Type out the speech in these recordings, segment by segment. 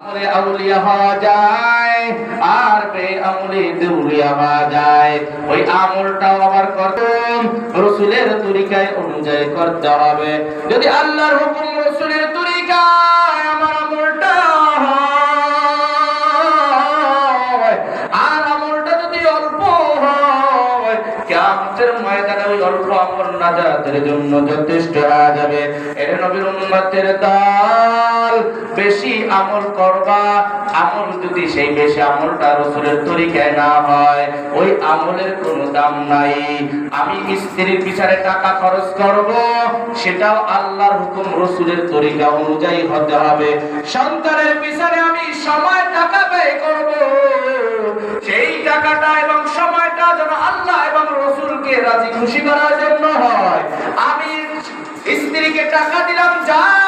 আমলে আউলিয়া হওয়া যায়, আর বে আমলে দেউলিয়া হওয়া যায়। ওই আমলটাও আবার করতে রসুলের তরিকায় অনুযায়ী করতে হবে। যদি আল্লাহর হুকুম রসুলের তরিকায় আমার আমলটা আর আমলটা যদি অল্প হয়, কিয়ামতের ময়দানে ওই অল্প আমল নাজাতের জন্য যথেষ্ট হয়ে যাবে। এর নবীর উম্মতের দল বেশি আমল করবা, আমল যদি সেই বেশি আমলটা রসুলের তরিকায় না হয়, ওই আমলের কোনো দাম নাই। আমি স্ত্রীর পিছনে টাকা খরচ করব, সেটাও আল্লাহর হুকুম রসুলের তরিকা অনুযায়ী হতে হবে। সন্তানের পিছনে আমি সময় টাকা ব্যয় করব, সেই টাকাটা এবং সময়টা যেন আল্লাহ এবং রসুলকে রাজি খুশি করার জন্য হয়। আমি স্ত্রীকে টাকা দিলাম যাও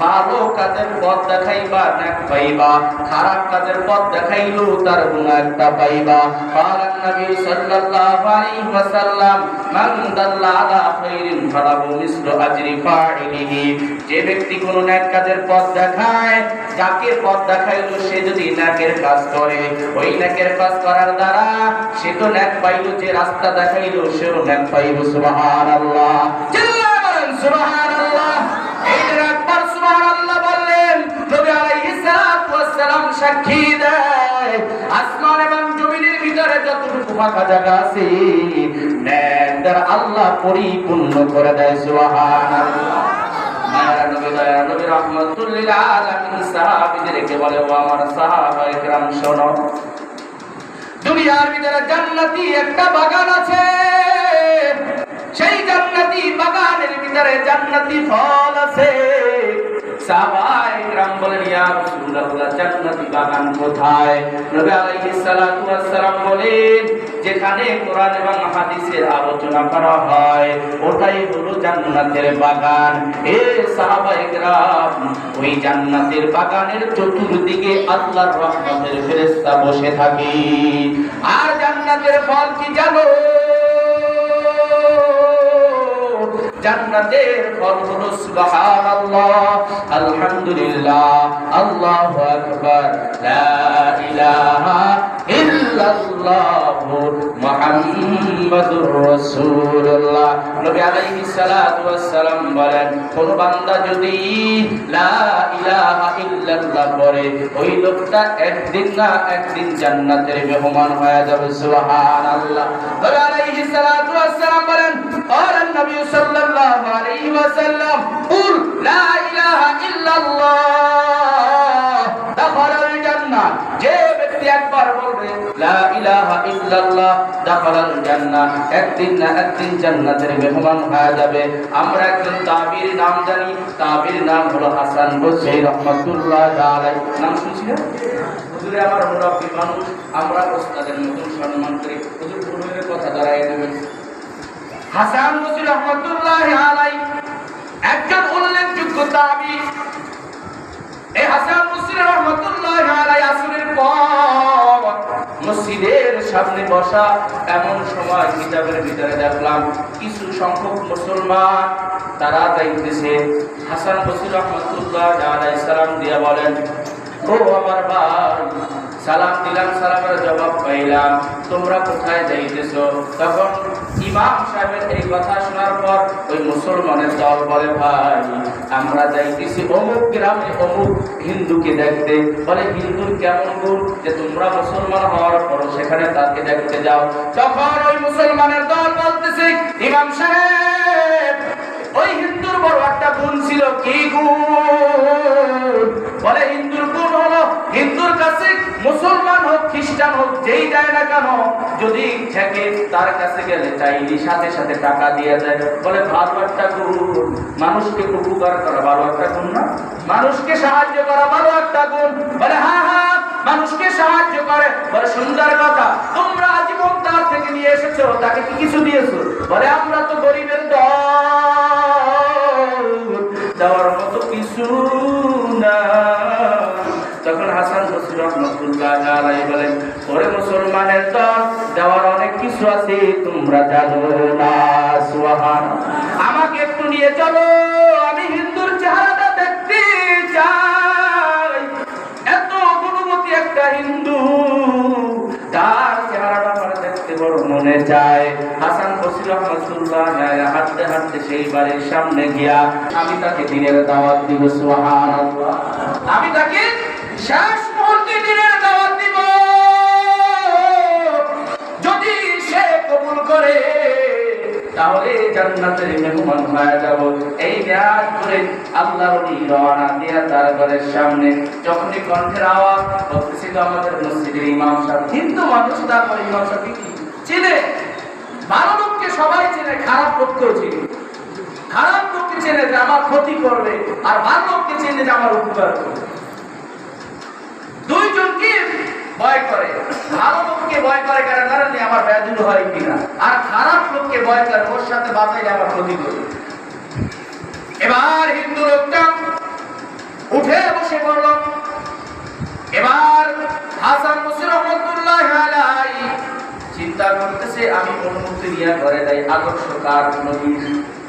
ভালো কাজের পথ দেখাইবা নেক পাইবা খারাপ কাজের পথ দেখাইলো তার গুনাহ একটা পাইবা قال النبي صلى الله عليه وسلم من دل على خير فله مثل اجر فاعله যে ব্যক্তি কোনো নেক কাজের পথ দেখায় যাকে পথ দেখাইলো সে যদি নেকের কাজ করে ওই নেকের কাজ করার দ্বারা সে তো নেক পাইলো যে রাস্তা দেখাইলো সেও নেক পাইলো সুবহানাল্লাহ চিল্লায় বলেন সুবহানাল্লাহ সাক্ষী দেয়। আসমান এবং জমিনের ভিতরে যতটুকু ফাঁকা জায়গা আছে ন্যান্দার আল্লাহ পরিপূর্ণ করে দেয়, সুবহানাল্লাহ। একটা বাগান আছে। সেই জান্নাতি বাগানের ভিতরে জান্নাতি ফল আছে। সাহাবায়ে کرام বলেন ইয়া রাসূলুল্লাহ জান্নাতি বাগান কোথায় নবী আলাইহিস সালাতু ওয়াস সালাম বলেন যেখানে কোরআন এবং হাদিসের আলোচনা করা হয় ওটাই হলো জান্নাতের বাগান এ সাহাবায়ে کرام ওই জান্নাতের বাগানের চতুর্দিকে আল্লাহর রহমতের ফেরেশতা বসে থাকে আর জান্নাতের ফল কি জানো জান্নাতের ফল হলো সুবহানাল্লাহ। আলহামদুলিল্লাহ আল্লাহু আকবার লা ইলাহা ইল্লাল্লাহ মুহাম্মাদুর রাসূলুল্লাহ নবী আলাইহিস সালাতু ওয়াস সালাম বলেন কোন বান্দা যদি লা ইলাহা ইল্লাল্লাহ পড়ে ওই লোকটা একদিন না একদিন জান্নাতের মেহমান হয়ে যাবে সুবহানাল্লাহ নবী আলাইহিস সালাতু ওয়াস সালাম বলেন قال النبي صلى الله عليه وسلم قل لا إله إلا الله একবার বলবে, লা ইলাহা ইল্লাল্লাহ, দাখালাল জান্নাহ। একদিন না একদিন জান্নাতের মেহমান হয়ে যাবে। আমরা একজন তাবির নাম জানি। তাবির নাম হলো হাসান বসরি রাহমাতুল্লাহ আলাইহি। নাম শুনছিলেন? হুজুরে আমার মুরব্বী মানুষ, আমরা ওস্তাদের মতন সম্মান করি। হুজুর, হুজুরের কথা দাঁড়ায় দেবেন হাসান বসরি রহমতুল্লাহ আলাই একজন উল্লেখযোগ্য তাবি বসা এমন সময় কিতাবের ভিতরে দেখলাম কিছু সংখ্যক মুসলমান তারা দেখতেছে। হাসান বসির রহমতুল্লাহ আলাই সালাম দিয়া বলেন, ও আমার ভাই, সালাম দিলাম, সালামের জবাব পাইলাম। তোমরা কোথায় যাইতেছ? তখন ইমাম সাহেবের এই কথা শোনার পর ওই মুসলমানের দল বলে, ভাই, আমরা যাইতেছি অমুক গ্রামে, অমুক হিন্দুকে দেখতে। বলে, হিন্দুর কেমন গুণ যে তোমরা মুসলমান হওয়ার পর সেখানে তাকে দেখতে যাও। তখন ওই মুসলমানের দল ইমাম সাহেব, ওই হিন্দুর বড় একটা গুণ ছিল কি গুণ? বলে, হিন্দুর গুণ হলো, হিন্দুর কাছে মুসলমান হোক, খ্রিস্টান হোক, যেই কেন যদি থেকে তার কাছে গেলে চাইনি সাথে সাথে টাকা দিয়ে যায় বলে, ভালো একটা গুণ। মানুষকে উপকার করা ভালো একটা গুণ না? মানুষকে সাহায্য করা ভালো একটা গুণ। বলে হ্যাঁ হ্যাঁ মানুষকে সাহায্য করে। বলে, সুন্দর কথা। তোমরা আজীবন তার থেকে নিয়ে এসেছ, তাকে কি কিছু দিয়েছ? বলে, আমরা তো গরিবের দল। তখন হাসান বসির রহমতুল্লাহ আলাই বলেন, ওরে মুসলমানের দল, দেওয়ার অনেক কিছু আছে, তোমরা জানো না সুবহান আমাকে একটু নিয়ে চলো, আমি হিন্দুর চেহারাটা দেখতে চাই। এত গুণবতী একটা হিন্দু, তার চেহারাটা আমার দেখতে বড় মনে চায়। হাসান বসির রহমতুল্লাহ হাঁটতে হাঁটতে সেই বাড়ির সামনে গিয়া, আমি তাকে দিনের দাওয়াত দিব, সুবহানাল্লাহ। আমি তাকে শেষ মুহূর্তে দাওয়াত দিব। যদি সে কবুল করে, তাহলে জান্নাতের মেহমান হয়ে যাব। এই মেয়াদ করে আল্লাহ রবি রওনা দিয়া তার ঘরের সামনে যখনই কণ্ঠের আওয়াজ, বলতেছি আমাদের মসজিদের ইমাম সাহেব। কিন্তু মানুষ, তারপর ইমাম সাহেব কি? চিনে? ভালো লোককে সবাই চেনে, খারাপ লোককেও চিনে। খারাপ লোককে চেনে যে আমার ক্ষতি করবে, আর ভালো লোককে চেনে যে আমার উপকার করবে। দুইজনকে ভয় করে। ভালো লোককে ভয় করে কেন? কারণে আমার ব্যাধুল হয় কিনা? আর খারাপ লোককে ভয় করে, ওর সাথে বাঁচাইলে আমার ক্ষতি করবে। এবার হিন্দু লোকটা উঠে বসে পড়ল। এবার হাসান মুসির রহমতুল্লাহ চিন্তা করতেছে, আমি অনুমতি নিয়ে ঘরে যাই? আদর্শ কার নবীর?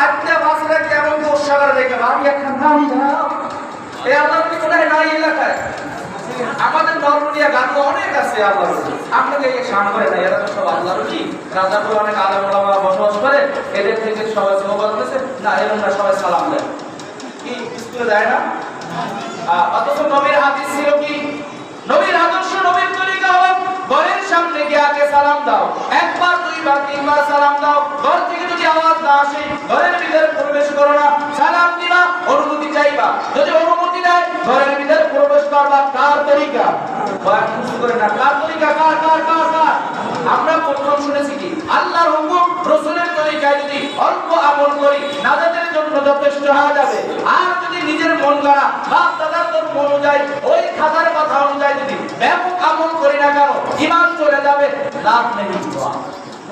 ঘর আটটা বাসরা কেমন গোসাগার দেখে ভাবি একটা নাম এই আল্লাহর কি মনে নাই এলাকায় আমাদের নরমনিয়া গান অনেক আছে আল্লাহর আপনাকে এই শান করে না এরা তো সব আল্লাহর কি রাজাপুর অনেক আলেম ওলামা বসবাস করে। এদের থেকে সবাই সোহবত হয়েছে না এরকম না, সবাই সালাম দেয়। কি, স্কুলে দেয় না? অথচ নবীর হাদিস ছিল কি? নবীর আদর্শ নবীর তরিকা হলো, ঘরের সামনে গিয়ে আগে সালাম দাও। একবার দুইবার তিনবার সালাম দাও। ঘর থেকে যদি আওয়াজ না আসে, ঘরের ভিতরে প্রবেশ করো না। সালাম দিবা, অনুমতি চাইবা। যদি অনুমতি দেয়, ঘরের ভিতরে প্রবেশ করবা। কার তরিকা? বয়ান খুশি করে না। কার তরিকা? কার কার কার কার? আমরা প্রথম শুনেছি কি? আল্লাহর হুকুম, রসুলের তরিকায় যদি অল্প আমল করি, নাজাতের জন্য যথেষ্ট হয়ে যাবে। আর যদি নিজের মন গড়া বাপ দাদার ধর্ম অনুযায়ী, ওই খাতার কথা অনুযায়ী যদি ব্যাপক আমল করি না কেন ইমান চলে যাবে। লাভ নেই।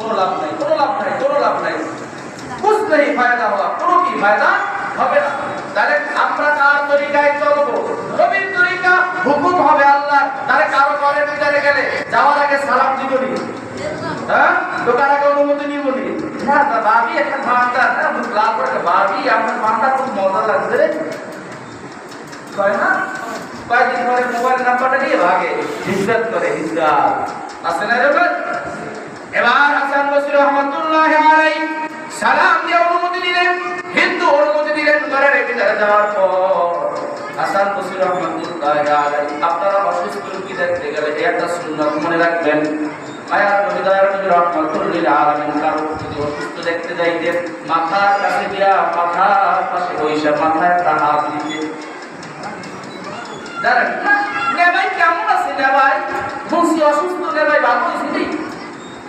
কোনো লাভ নাই, কোনো লাভ নাই, কোনো লাভ নাই। বুঝলেই ফায়দা হওয়া, কোনো কি ফায়দা হবে না। তাহলে আমরা কার তরিকায় চলবো? নবীর তরিকা, হুকুম হবে আল্লাহ তাহলে কারও ঘরের ভিতরে গেলে যাওয়ার আগে সালাম দিব নি? হ্যাঁ? দোকান আগে অনুমতি নিব নি? না ভাবি একটা ভান্ডা না লাভ করে ভাবি আমার ভান্ডা খুব মজা লাগছে রে। না? কয়েকদিন পরে মোবাইল নাম্বারটা নিয়ে ভাগে। হিজরত করে হিজরত। আছে না এরকম? এবার হাসান বসির রহমতুল্লাহ আলাই সালাম দিয়ে অনুমতি দিলেন, হিন্দু অনুমতি দিলেন ঘরের ভিতরে যাওয়ার পর হাসান বসির রহমতুল্লাহ আলাই আপনারা অসুস্থ রোগী দেখতে গেলে একটা সুন্নত মনে রাখবেন। মায়ার নবী দয়ার নবী রহমতুল্লিল আলামিন, কারও যদি অসুস্থ দেখতে যাইতেন মাথার কাছে দিয়া মাথার পাশে বৈশা মাথায় একটা হাত দিতে। দাঁড়ান নে ভাই কেমন আছে নে ভাই বলছি অসুস্থ নে ভাই ভালো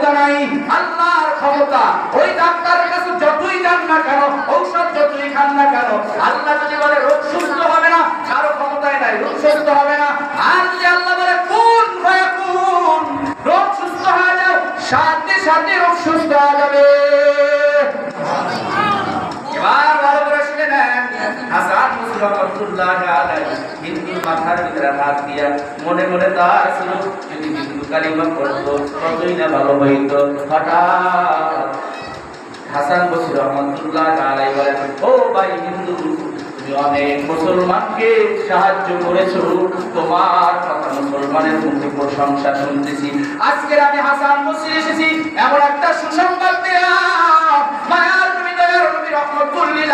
ক্ষমতা নাই আল্লাহর ক্ষমতা। ওই ডাক্তারের কাছে যতই যান না কেন, ঔষধ যতই খান না কেন, আল্লাহ যদি বলে রোগ সুস্থ হবে না, কারও ক্ষমতায় নাই, রোগ সুস্থ হবে না। আর যদি আল্লাহ বলে কোন ফায়াকুন রোগ সুস্থ হয়ে যাও সাথে সাথে রোগ সুস্থ হয়ে যাবে। এবার ভালো করে শুনে নেন, হাসান মুসলিম রহমতুল্লাহ আলাইহি হিন্দুর মাথার ভিতরে হাত দিয়া মনে মনে তার হিন্দু কালিমা করতো ততই না ভালো হইতো। হঠাৎ হাসান বসির রহমতুল্লাহ আলাই বলেন, ও ভাই হিন্দু, তুমি অনেক মুসলমানকে সাহায্য করেছ। তোমার কথা মুসলমানের মুখে প্রশংসা শুনতেছি। আজকের আমি হাসান বসির এসেছি, এমন একটা সুসংবাদ দেয়া। মায়ার তুমি দয়ার নবী রহমতুল্লিল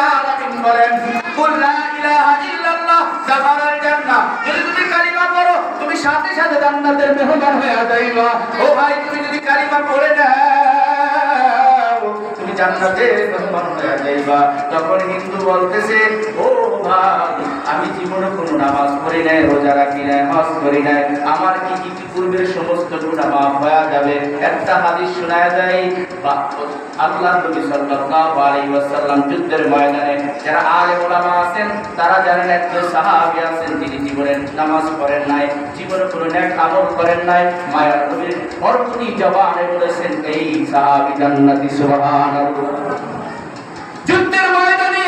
বলেন, কুল লা ইলাহা ইল্লাল্লাহ দাখালাল জান্নাহ যদি তুমি কালিমা পড়ো তুমি সাথে সাথে জান্নাতের মেহমান হয়ে যাইবা। ও ভাই, তুমি যদি কালিমা পড়ে নাও তুমি জান্নাতের মেহমান হয়ে যাইবা। তখন হিন্দু বলতেছে, ও আমি জীবনে কোনো নামাজ পড়ি নাই, রোজা রাখি নাই, হজ করি নাই। আমার কি কি পূর্বের সমস্ত গুনাহ মাফ হয়ে যাবে? একটা হাদিস শোনায় যায় বা আল্লাহ নবী সাল্লাল্লাহু আলাইহি ওয়াসাল্লাম যুদ্ধের ময়দানে যারা আলেম ওলামা আছেন, তারা জানেন একজন সাহাবী আছেন জীবনে নামাজ নাই, জীবনে কোনো নেক আমল করেন নাই। মায়ার নবীর জবানে বলেছেন, এই সাহাবী জান্নাতি সুবহানাল্লাহ। যুদ্ধের ময়দানে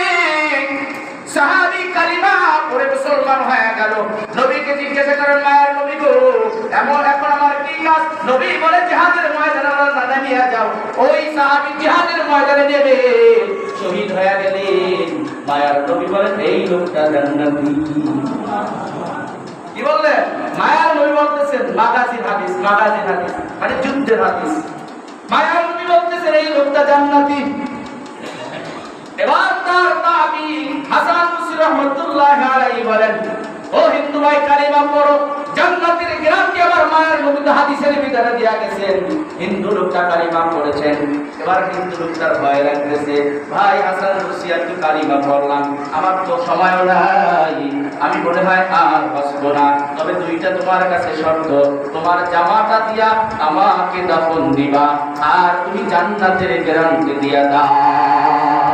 সাহাবী কালিমা পড়ে মুসলমান হয়ে গেল। নবীকে জিজ্ঞাসা করেন, মায়ের নবী গো, এমন এখন আমার কি কাজ? নবী বলে, জিহাদের ময়দানে আল্লাহ নামিয়ে যাও। ওই সাহাবী জিহাদের ময়দানে নেবে শহীদ হয়ে গেলেন। মায়ার নবী বলেন, এই লোকটা জান্নাতি। কি বললেন মায়ার নবী বলতেছেন, মাগাজিন হাদিস মাগাজিন হাদিস। মানে যুদ্ধের হাদিস। মায়ার নবী বলতেছেন, এই লোকটা জান্নাতি। এবার তার হাসান রহমতুল্লাহ আলাইহি বলেন, ও হিন্দু ভাই, কালিমা পড়ো। জান্নাতের গ্রামটি আমার মায়ের হাদিসের ভিতরে দিয়া গেছেন। হিন্দু লোকটা কালিমা পড়েছেন। এবার হিন্দু লোকটার ভয় লাগতেছে, ভাই, হাসান কালিমা পড়লাম। আমার তো সময় নাই। আমি মনে হয় আর না। তবে দুইটা তোমার কাছে শর্ত, তোমার জামাটা দিয়া আমাকে দাফন দিবা, আর তুমি জান্নাতের গ্রামকে দিয়া দাও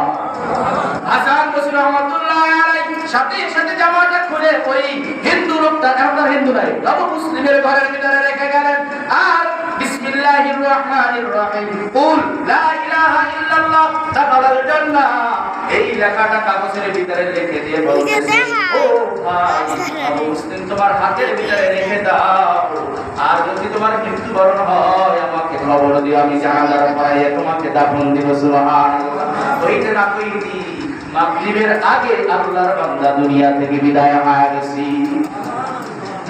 হাসান বসির রহমতুল্লাহ আলাইহি সাথে সাথে জামাটা খুলে ওই হিন্দু লোকটা আর হিন্দু নাই নব মুসলিমের ঘরের ভিতরে রেখে গেলেন। আর বিসমিল্লাহির রহমানির রহিম। কুল লা ইলাহা ইল্লাল্লাহ দাখালাল জান্নাহ। এই লেখাটা কাগজের ভিতরে লিখে দিয়ে ও মুসলিম তোমার হাতের ভিতরে রেখে দাও। আর যদি তোমার মৃত্যু বরণ হয় আমাকে খবর দিও আমি জানাজার পড়াইয়া তোমাকে দাফন দিব সুবহানাল্লাহ। ওইটা না কইতি। মাগরিবের আগে আল্লাহর বান্দা দুনিয়া থেকে বিদায় হয়ে গেছি।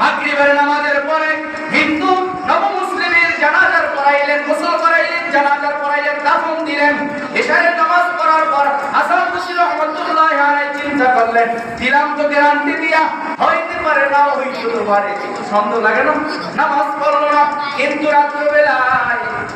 মাগরিবের নামাজের পরে হিন্দু নব মুসলিমের জানাজার পড়াইলেন, গোসল করাইলেন, জানাজার পড়াইলেন, দাফন দিলেন এশারের নামাজ পড়ার পর হাসান বসির রহমতুল্লাহ আলাইহি চিন্তা করলেন, দিলাম তো গ্যারান্টি দিয়া, হইতে পারে না, হইতে পারে। একটু সন্দেহ লাগে না? নামাজ পড়ল না, কিন্তু রাত্রবেলায়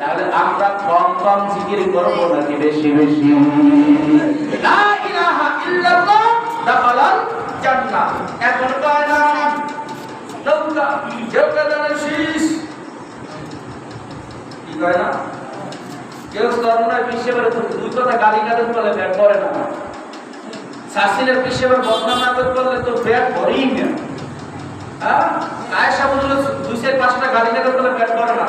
তাহলে আমরা কম কম জিকির করব নাকি বেশি বেশি? লা ইলাহা ইল্লাল্লাহ দাখালাল জান্নাহ। এখন কয় না নৌকা কেউ কাদানের শীষ। কি কয় না? কেউ সর্বনায় বিশ্বের দুই কথা গালি গালি বলে ব্যাট করে না। শাসিনের বিশ্বের বদনাম না করলে তো ব্যাট করেই না। হ্যাঁ? আয়েশা বলল, দুই চার পাঁচটা গালি গালি বলে ব্যাট করে না।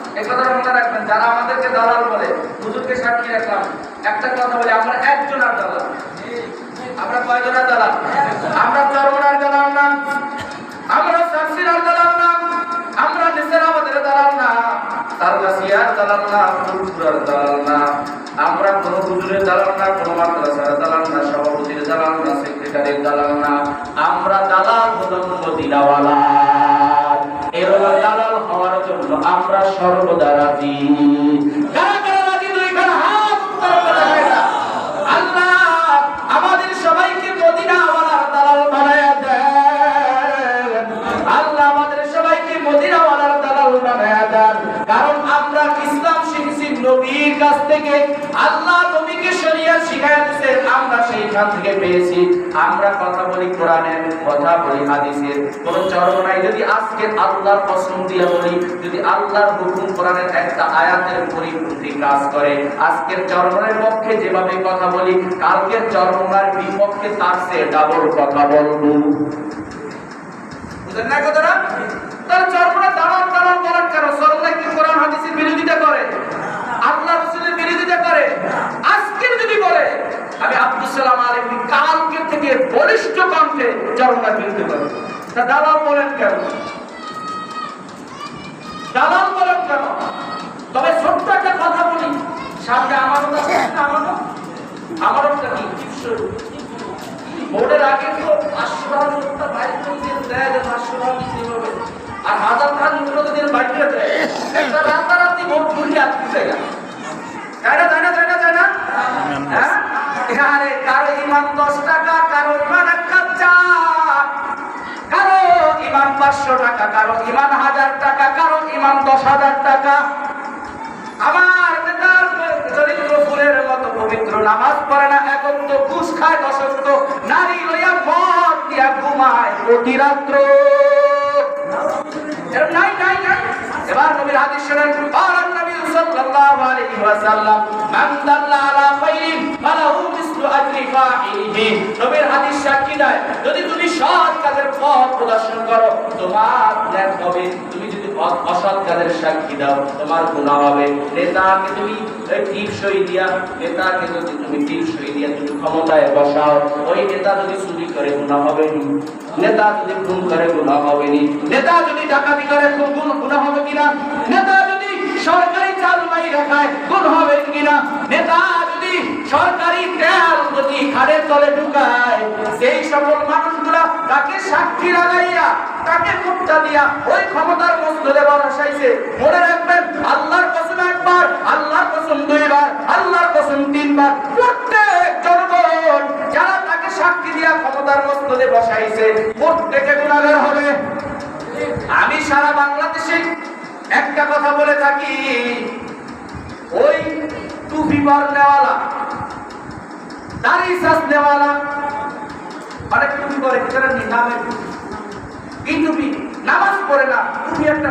এই মনে রাখবেন, যারা আমাদেরকে দালাল বলে, হুজুরকে সাক্ষী রাখলাম, একটা কথা বলি, আমরা একজনের দালাল। আমরা কয়জনের দালাল? আমরা চরমনার দালাল না, আমরা শাকসিরার দালাল না, আমরা নিসারাবাদের দালাল না তারগাছিয়ার দালাল না ফুলপুরার দালাল না, আমরা কোনো হুজুরের দালাল না, কোনো মাদ্রাসার দালাল না, সভাপতির দালাল না, সেক্রেটারির দালাল না, আমরা দালাল হলাম মদিনাওয়ালা আমরা সর্বদা রাজি। আল্লাহ আমাদের সবাইকে মদিনাওয়ালার দালাল কারণ আমরা ইসলাম শিখছি নবীর কাছ থেকে। আল্লাহ নবীকে শরিয়া শিখায়া দিয়েছে আমরা থেকে পেয়েছি। আমরা কথা বলি কোরআনের, কথা বলি হাদিসের। কোন চর্ম নাই। যদি আজকে আল্লাহর পছন্দ দিয়া বলি, যদি আল্লাহর হুকুম কোরআনের একটা আয়াতের পরিপন্থী কাজ করে, আজকের চর্মের পক্ষে যেভাবে কথা বলি, কালকের চর্মার বিপক্ষে তার সে ডাবল কথা বলব। বুঝলেন না কথাটা তার চর্মটা দাঁড়ান দাঁড়ান বলেন কেন সরলা কি কোরআন হাদিসের বিরোধিতা করে আল্লাহ রসুলের বিরোধিতা করে আজকে যদি বলে আমি আব্দুল সালাম আলমী থেকে বলিষ্ঠ কণ্ঠে চর্মার বিরোধিতা করে তা দালাল বলেন কেন? দালাল বলেন কেন? তবে ছোট্ট একটা কথা বলি। সামনে আমারও আছে না আমারও। আমারও একটা কি টিপসই আগে তো দেয় আর দেয়। একটা ভোট হ্যাঁ? দশ টাকা পাঁচশো টাকা, কারও ইমান হাজার টাকা, কারও ইমান দশ হাজার টাকা। আমার নেতার চরিত্র ফুলের মতো পবিত্র নামাজ পড়ে না একত্র ঘুষ খায়, দশত্ব নারী লইয়া মদ দিয়া ঘুমায় প্রতি রাত্র। নাই নাই নাই। এবার নবীর হাদিস শুনেন কালান নবী সাল্লাল্লাহু আলাইহি ওয়াসাল্লাম, মান দাল্লা আলা খাইরিন ফালাহু মিসলু আজরি ফাইলিহি। নবীর হাদিস সাক্ষী দেয়, যদি তুমি সৎ কাজের পথ প্রদর্শন করো, তোমার ন্যাক হবে, তুমি অসৎ সাক্ষী দাও, তোমার গুনাহ হবে নেতাকে তুমি টিপসই দিয়া, নেতাকে যদি তুমি টিপসই দিয়া তুমি ক্ষমতায় বসাও, ওই নেতা যদি চুরি করে গুনাহ হবে নি নেতা যদি খুন করে গুনাহ হবে নি নেতা যদি ডাকাতি করে গুণ- হবে কিনা? নেতা যদি সরকারি চাল মাই রাখায় গুণ হবে কিনা? নেতা সরকারি তেল যদি খাড়ের তলে ঢুকায়, সেই সকল মানুষগুলা তাকে সাক্ষী লাগাইয়া তাকে মুক্তা দিয়া ওই ক্ষমতার মস্তলে বসাইছে। মনে রাখবেন, আল্লাহর কসম একবার, আল্লাহর কসম দুইবার, আল্লাহর কসম তিনবার। প্রত্যেক জনগণ যারা তাকে সাক্ষী দিয়া ক্ষমতার মস্তলে বসাইছে, প্রত্যেকে গুণাগার হবে। আমি সারা বাংলাদেশে একটা কথা বলে থাকি। ওই নেওয়ালা অনেক টুপি পরে যারা টুপি নামাজ পড়ে না, টুপি একটা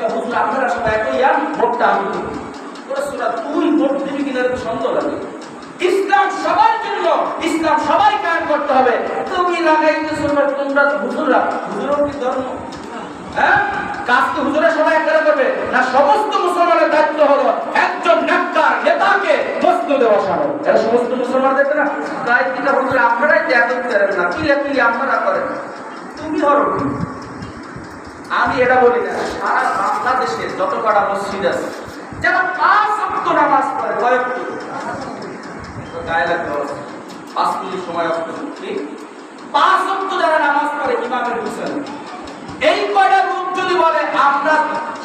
বা হুজুর আপনারা সবাই ভোটটা আমি। সুরা তুই ভোট দিবি কিনা লাগে। ইসলাম সবার জন্য, ইসলাম সবাই করতে হবে। তুমি তোমরা হুজুরও কি ধর্ম? হ্যাঁ? কাজ তো হুজুরা সবাই একবারে করবে। না, সমস্ত মুসলমানের দায়িত্ব হলো একজন নেককার নেতাকে মসজিদে বসানো সমস্ত মুসলমান দেখবে না দায়িত্বটা হুজুর আপনারাই করেন না আপনারা করেন। তুমি ধরো। আমি এটা বলি না, সারা বাংলাদেশে যত কটা মসজিদ আছে, যারা পাঁচ অক্ট নামাজ পড়ে কয়েকটি গায়ে লাগতে পাঁচ মিনিট সময় ঠিক পাঁচ অক্ট যারা নামাজ পড়ে, ইমামের এই কয়টা যদি বলে, আমরা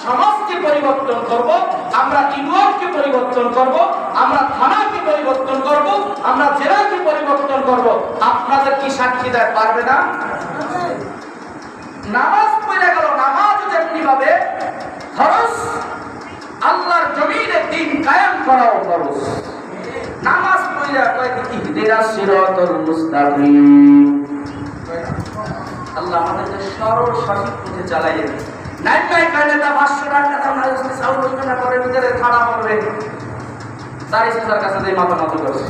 সমাজকে পরিবর্তন করব, আমরা ইউনিয়নকে পরিবর্তন করব, আমরা থানাকে পরিবর্তন করব, আমরা জেলাকে পরিবর্তন করব, আপনাদের কি সাক্ষী দেয়? পারবে না? নামাজ পড়ে গেল, নামাজ যেমনি ভাবে, খরচ, আল্লাহর জমিনে দিন কায়েম করাও খরচ। নামাজ পড়ে কয় কি? ইহদিনাস সিরাতাল মুস্তাকিম। আল্লাহ সরল সঠিক পথে চালাইয়ে নাই নাই, কানে তা পাঁচশো টাকা দাম নাই সাউন্ড হইবে না পরে ভিতরে খাড়া দাড়ি সাসার কাছে যে মাথা করছে।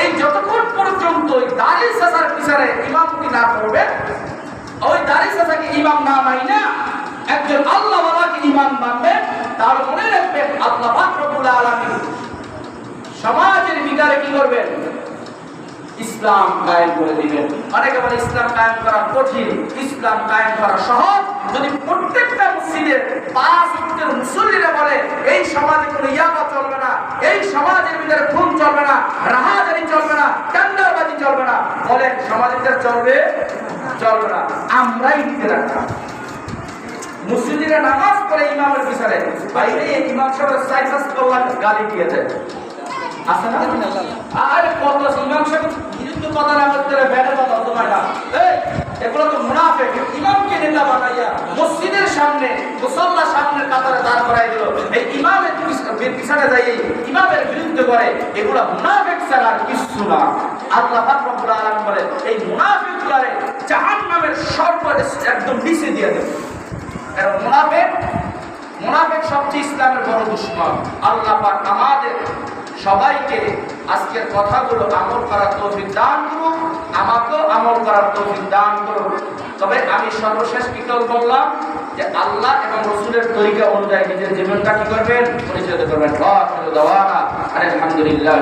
এই যতক্ষণ পর্যন্ত ওই দাড়ি সাসার পিছনে ইমামতি না করবে, ওই দাড়ি সাসাকে ইমাম না মাই না একজন আল্লাহ বাবাকে ইমাম মানবে তাহলে মনে রাখবেন আল্লাহ পাক রব্বুল সমাজের ভিতরে কি করবেন? ইসলাম কায়েম করে দিবেন। অনেকে বলে ইসলাম কায়েম করা কঠিন, ইসলাম কায়েম করা সহজ। যদি প্রত্যেকটা মসজিদের পাঁচ উত্তর মুসল্লিরা বলে, এই সমাজে কোনো ইয়াবা চলবে না, এই সমাজের ভিতরে খুন চলবে না, রাহাজারি চলবে না চান্দাবাজি চলবে না বলে সমাজের ভিতরে চলবে চলবে না। আমরাই দিতে রাখতাম। মসজিদে নামাজ পড়ে ইমামের পিছনে, বাইরে ইমাম সাহেব সাইফাস করলাম গালি দিয়ে দেয়। আছে না? আরে কত ইমাম সাহেব বিরুদ্ধে কথা না করতে হলে ব্যাটে কথা তোমায় না। এগুলো তো মুনাফেক। ইমামকে নেতা বানাইয়া মসজিদের সামনে, মুসল্লার সামনে কাতারে দাঁড় করাই দিল। এই ইমামের পিছনে যাই ইমামের বিরুদ্ধে করে, এগুলো মুনাফেক ছাড়া কিছু না। আল্লাহ রব্বুল আলামিন বলে, এই মুনাফিকগুলারে জাহান্নামের সর্ব একদম নিচে দিয়ে দেবে। এরা মুনাফেক মুনাফেক সবচেয়ে ইসলামের বড় দুশ্মন। আল্লাহ পাক আমাদের সবাইকে আজকের কথাগুলো আমল করার তৌফিক দান করুন আমাকেও আমল করার তৌফিক দান করুক। তবে আমি সর্বশেষ বিকল্প বললাম যে আল্লাহ এবং রসুলের তরিকা অনুযায়ী নিজের জীবনটা কি করবেন? পরিচালিত করবেন। আলহামদুলিল্লাহ